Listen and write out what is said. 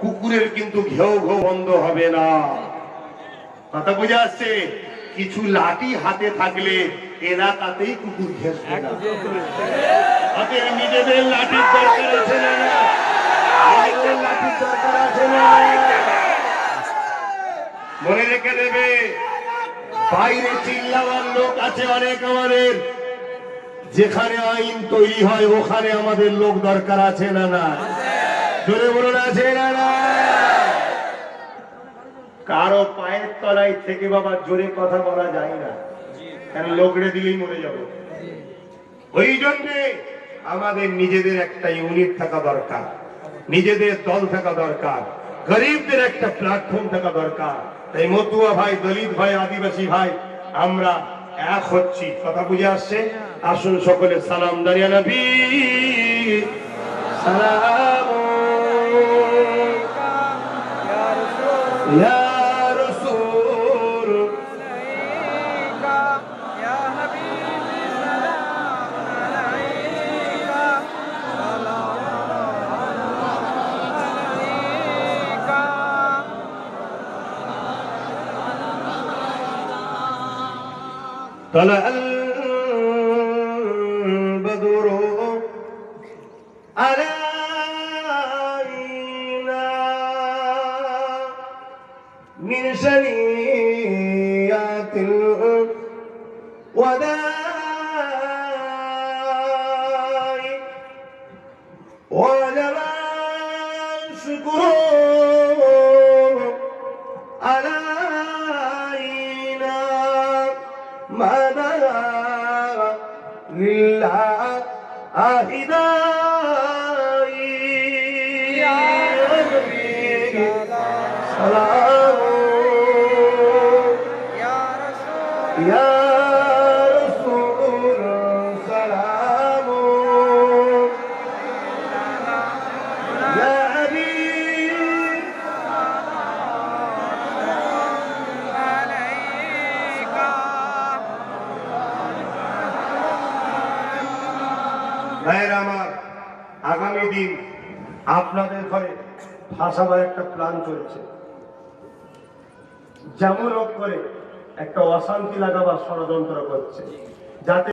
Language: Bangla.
কুকুরের কিন্তু ঘেউ ঘেউ বন্ধ হবে না। কথা বুঝে আসছে? কিছু লাঠি হাতে থাকলে এলাকাতেই কুকুর ঘেসবে নিজেদের লাঠির দরকার আছে মনে রেখে দেবে, বাইরে চিল্লাবার লোক আছে অনেক আমাদের। যেখানে আইন তৈরি হয়, ওখানে আমাদের লোক দরকার আছে না না? জোরে বলুন আছে না কারও পায়ের তলায় থেকে বাবা জোরে কথা বলা যায় না। কারণ লোকড়ে দিলেই মরে যাব। ওই জন্যে আমাদের নিজেদের একটা ইউনিট থাকা দরকার। নিজেদের দল থাকা দরকার। গরিবদের একটা প্ল্যাটফর্ম থাকা দরকার। তাই মতুয়া ভাই, দলিত ভাই, আদিবাসী ভাই, আমরা এক হচ্ছি। কথা বুঝে আসছে? আসুন সকলে সালাম দাঁড়িয়ে নবী সালাম يا رسول عليك يا حبيبي سلام عليك سلام عليك طلع البدر عليك من شنيات الوداع وجب شكره علينا ما دعا لله أهداي ভাইয়েরা আমার আগামী দিন আপনাদের ঘরে ভাসাবার একটা প্ল্যান চলছে যেমন করে একটা অশান্তি লাগাবার ষড়যন্ত্র করছে। যাতে